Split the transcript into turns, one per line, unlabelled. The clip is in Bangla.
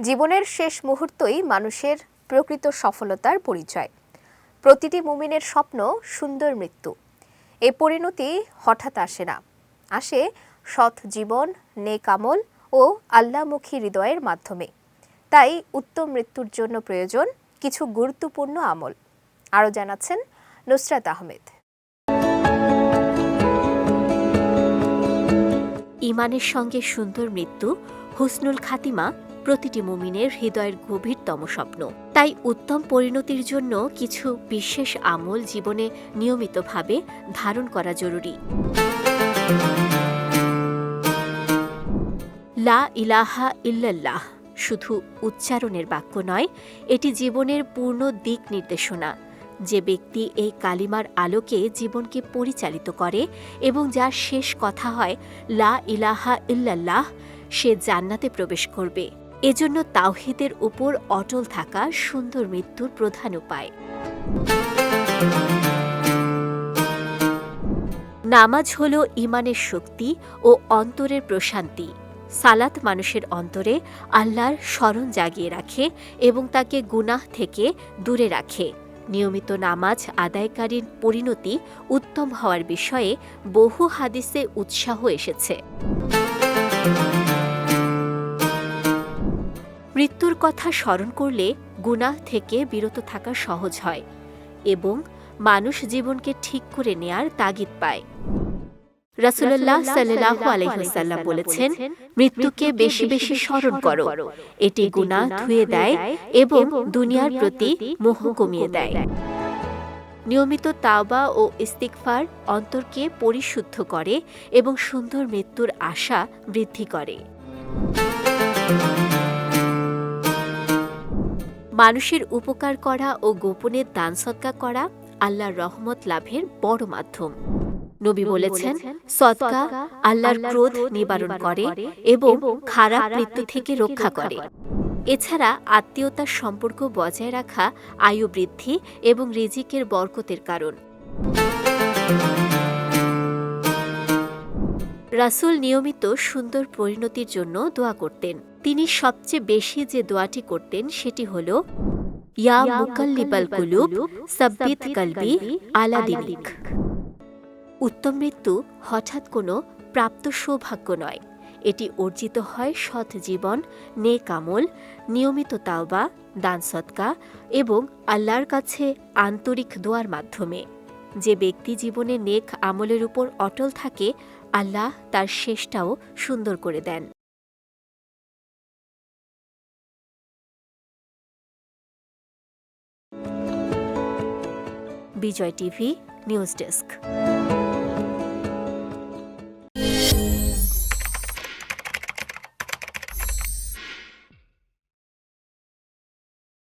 জীবনের শেষ মুহূর্তই মানুষের প্রকৃত সফলতার পরিচয়। প্রতিটি মুমিনের স্বপ্ন সুন্দর মৃত্যু। এ পরিণতি হঠাৎ আসে না। আসে সৎ জীবন, নেক আমল ও আল্লামুখী হৃদয়ের মাধ্যমে। তাই উত্তম মৃত্যুর জন্য প্রয়োজন কিছু গুরুত্বপূর্ণ আমল। আরও জানাচ্ছেন নুসরাত আহমেদ।
ইমানের সঙ্গে সুন্দর মৃত্যু, হুসনুল খাতিমা প্রতিটি মুমিনের হৃদয়ের গভীরতম স্বপ্ন। তাই উত্তম পরিণতির জন্য কিছু বিশেষ আমল জীবনে নিয়মিতভাবে ধারণ করা জরুরি। লা ইলাহা ইল্লাল্লাহ শুধু উচ্চারণের বাক্য নয়, এটি জীবনের পূর্ণ দিক নির্দেশনা। যে ব্যক্তি এই কালিমার আলোকে জীবনকে পরিচালিত করে এবং যার শেষ কথা হয় লা ইলাহা ইল্লাল্লাহ, সে জান্নাতে প্রবেশ করবে। এজন্য তাওহিদের উপর অটল থাকা সুন্দর মৃত্যুর প্রধান উপায়। নামাজ হল ইমানের শক্তি ও অন্তরের প্রশান্তি। সালাত মানুষের অন্তরে আল্লাহর স্মরণ জাগিয়ে রাখে এবং তাকে গুনাহ থেকে দূরে রাখে। নিয়মিত নামাজ আদায়কারীর পরিণতি উত্তম হওয়ার বিষয়ে বহু হাদিসে উৎসাহ এসেছে। মৃত্যুর কথা স্মরণ করলে গুনাহ থেকে বিরত থাকা সহজ হয় এবং মানুষ জীবনকে ঠিক করে নেয়ার তাগিদ পায়। রাসুল্লাহ সাল্লাহ আলহিহাল্লাম বলেছেন মৃত্যুকে বেশি বেশি স্মরণ করো। এটি গুনাহ ধুয়ে দেয় এবং দুনিয়ার প্রতি মোহ কমিয়ে দেয়। নিয়মিত তাওবা ও ইস্তিকফার অন্তরকে পরিশুদ্ধ করে এবং সুন্দর মৃত্যুর আশা বৃদ্ধি করে। মানুষের উপকার করা ও গোপনে দান সৎকা করা আল্লাহর রহমত লাভের বড় মাধ্যম। নবী বলেছেন সৎকা আল্লাহর ক্রোধ নিবারণ করে এবং খারাপ মৃত্যু থেকে রক্ষা করে। এছাড়া আত্মীয়তার সম্পর্ক বজায় রাখা আয়ু বৃদ্ধি এবং রিজিকের বরকতের কারণ। রাসুল নিয়মিত সুন্দর পরিণতির জন্য দোয়া করতেন। তিনি সবচেয়ে বেশি যে দোয়াটি করতেন সেটি হল ইয়া মুকাল্লিবাল কুলুব সাব্বিত কলবি আলা দিনিক। উত্তম মৃত্যু হঠাৎ কোনো প্রাপ্ত সৌভাগ্য নয়। এটি অর্জিত হয় সৎ জীবন নেক আমল নিয়মিত তাওবা দান সৎকা এবং আল্লাহর কাছে আন্তরিক দোয়ার মাধ্যমে। যে ব্যক্তি জীবনে নেক আমলের উপর অটল থাকে, আল্লাহ তার শেষটাও সুন্দর করে দেন। Bijoy TV, news desk.